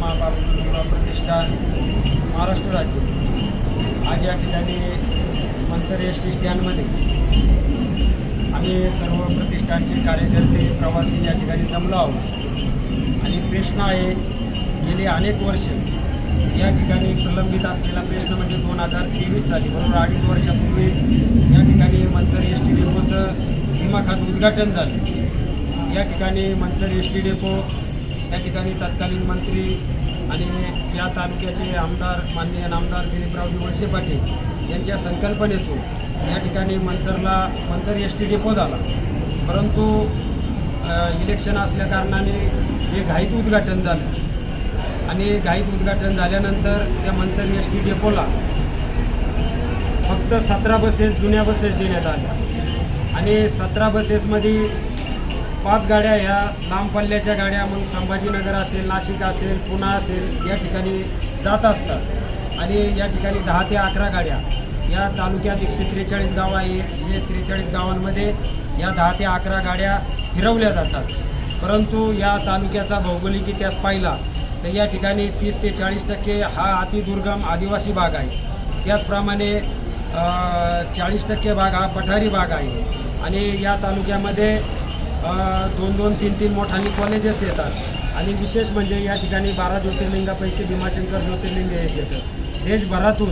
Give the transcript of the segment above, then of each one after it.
महात्मा बाबा प्रतिष्ठान महाराष्ट्र राज्य. आज या ठिकाणी मनसर एस टी स्टँडमध्ये आम्ही सर्व प्रतिष्ठानचे कार्यकर्ते प्रवासी या ठिकाणी जमलो आहोत. आणि प्रश्न आहे गेली अनेक वर्ष या ठिकाणी प्रलंबित असलेला प्रश्न म्हणजे दोन हजार तेवीस साली बरोबर अडीच वर्षापूर्वी या ठिकाणी मनसर एस टी डेपोचं दिमाखात उद्घाटन झालं. या ठिकाणी मनसर एस टी डेपो या ठिकाणी तत्कालीन मंत्री आणि या तालुक्याचे आमदार माननीय आमदार दिलीपरावजी वळसे पाटील यांच्या संकल्पनेतून या ठिकाणी मनसरला मनसर एस टी डेपो झाला. परंतु इलेक्शन असल्या कारणाने हे घाईत उद्घाटन झालं. आणि घाईत उद्घाटन झाल्यानंतर त्या मनसर एस टी डेपोला फक्त सतरा बसेस जुन्या बसेस देण्यात आल्या. आणि सतरा बसेसमध्ये पाच गाड्या ह्या लांब पल्ल्याच्या गाड्या मग संभाजीनगर असेल नाशिक असेल पुणा असेल या ठिकाणी जात असतात. आणि या ठिकाणी दहा ते अकरा गाड्या. या तालुक्यात एकशे त्रेचाळीस गावं आहे एकशे त्रेचाळीस गावांमध्ये या दहा ते अकरा गाड्या फिरवल्या जातात. परंतु या तालुक्याचा भौगोलिक इतिहास पाहिला तर या ठिकाणी तीस ते चाळीस टक्के हा अतिदुर्गम आदिवासी भाग आहे. त्याचप्रमाणे चाळीस टक्के भाग हा पठारी भाग आहे. आणि या तालुक्यामध्ये दोन दोन तीन तीन मोठाली कॉलेजेस येतात. आणि विशेष म्हणजे या ठिकाणी बारा ज्योतिर्लिंगापैकी भीमाशंकर ज्योतिर्लिंग एक येतं. देशभरातून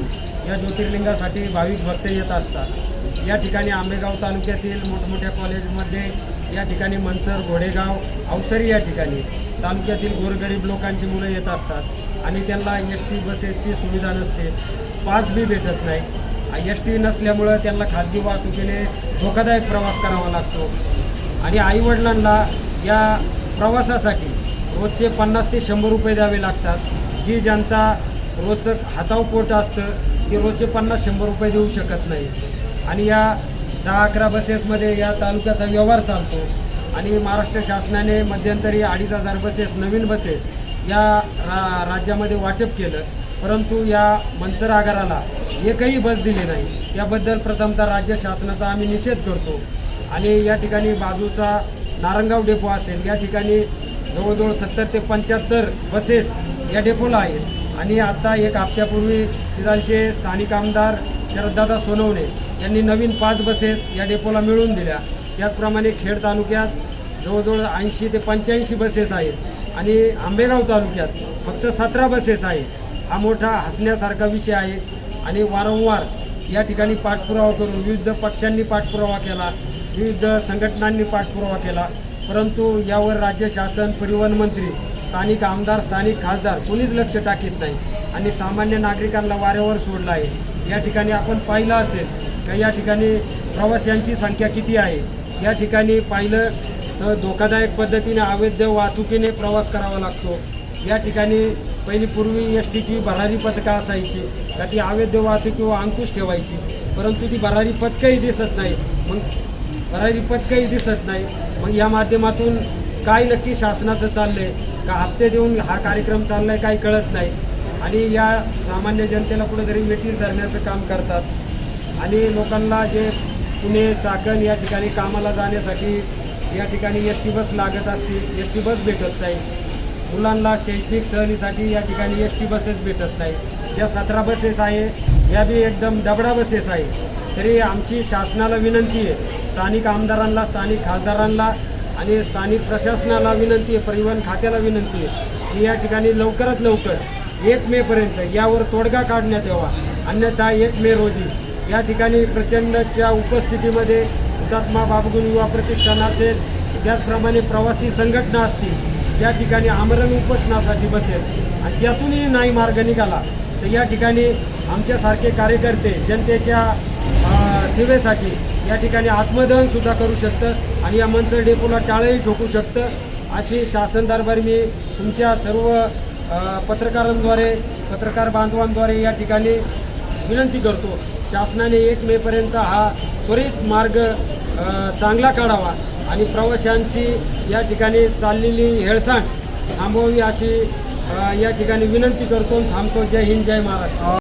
या ज्योतिर्लिंगासाठी भाविक भक्त येत असतात. या ठिकाणी आंबेगाव तालुक्यातील मोठमोठ्या कॉलेजमध्ये या ठिकाणी मनसर घोडेगाव अवसरी या ठिकाणी तालुक्यातील गोरगरीब लोकांची मुलं येत असतात. आणि त्यांना एस टी बसेसची सुविधा नसते. पास बी भेटत नाही. एस टी नसल्यामुळं त्यांना खाजगी वाहतुकीने धोकादायक प्रवास करावा लागतो. आणि आईवडिलांना या प्रवासासाठी रोजचे पन्नास ते शंभर रुपये द्यावे लागतात. जी जनता रोजचं हाताव पोट असतं ती रोजचे पन्नास शंभर रुपये देऊ शकत नाही. आणि या दहा अकरा बसेसमध्ये या तालुक्याचा व्यवहार चालतो. आणि महाराष्ट्र शासनाने मध्यंतरी अडीच हजार बसेस नवीन बसेस या रा राज्यामध्ये वाटप केलं. परंतु या मंचर आगाराला एकही बस दिली नाही. याबद्दल प्रथमतः राज्य शासनाचा आम्ही निषेध करतो. आणि या ठिकाणी बाजूचा नारंगाव डेपो असेल या ठिकाणी जवळजवळ सत्तर ते पंच्याहत्तर बसेस या डेपोला आहेत. आणि आता एक हप्त्यापूर्वी तिथालचे स्थानिक आमदार शरददादा सोनवणे यांनी नवीन पाच बसेस या डेपोला मिळवून दिल्या. त्याचप्रमाणे खेड तालुक्यात जवळजवळ ऐंशी ते पंच्याऐंशी बसेस आहेत आणि आंबेगाव तालुक्यात फक्त सतरा बसेस आहेत. हा मोठा हसण्यासारखा विषय आहे आणि वारंवार या ठिकाणी पाठपुरावा करून विविध पक्षांनी पाठपुरावा केला विविध संघटनांनी पाठपुरावा केला. परंतु यावर राज्य शासन परिवहन मंत्री स्थानिक आमदार स्थानिक खासदार कोणीच लक्ष टाकीत नाही आणि सामान्य नागरिकांना वाऱ्यावर सोडलं आहे. या ठिकाणी आपण पाहिलं असेल तर या ठिकाणी प्रवाशांची संख्या किती आहे? या ठिकाणी पाहिलं तर धोकादायक पद्धतीने अवैध वाहतुकीने प्रवास करावा लागतो. या ठिकाणी पहिली पूर्वी एस टीची भरारी पथकं असायची. का ती अवैध किंवा अंकुश ठेवायची. परंतु ती भरारी पथकंही दिसत नाही. मग भरारी पथकंही दिसत नाही. मग या माध्यमातून काय नक्की शासनाचं चाललंय? का हप्ते देऊन हा कार्यक्रम चाललाय काही कळत नाही. आणि या सामान्य जनतेला कुठेतरी वेटीस धरण्याचं काम करतात. आणि लोकांना जे पुणे चाकण या ठिकाणी कामाला जाण्यासाठी या ठिकाणी एस टी बस लागत असतील एस टी बस भेटत नाही. मुलांना शैक्षणिक सहलीसाठी या ठिकाणी एस टी बसेस भेटत नाही ज्या सतरा बसेस आहे या बी एकदम डबडा बसेस आहे. तरी आमची शासनाला विनंती आहे स्थानिक आमदारांना स्थानिक खासदारांना आणि स्थानिक प्रशासनाला विनंती आहे परिवहन खात्याला विनंती आहे की या ठिकाणी लवकरात लवकर एक मेपर्यंत यावर तोडगा काढण्यात यावा. अन्यथा एक मे रोजी या ठिकाणी प्रचंडच्या उपस्थितीमध्ये हुतात्मा बाबगुण युवा प्रतिष्ठान असेल त्याचप्रमाणे प्रवासी संघटना असतील या ठिकाणी आमरण उपोषणासाठी बसेल. आणि त्यातूनही नाही मार्ग निघाला तर या ठिकाणी आमच्यासारखे कार्यकर्ते जनतेच्या सेवेसाठी या ठिकाणी आत्मदहनसुद्धा करू शकतं आणि या मंच डेपोला टाळंही ठोकू शकतं अशी शासन दरबारी मी तुमच्या सर्व पत्रकारांद्वारे पत्रकार बांधवांद्वारे या ठिकाणी विनंती करतो. शासनाने एक मेपर्यंत हा त्वरित मार्ग चांगला काढावा. आणि प्रवाशांची या ठिकाणी चाललेली हेळसांड थांबवावी अशी या ठिकाणी विनंती करतो थांबतो. जय हिंद जय महाराष्ट्र.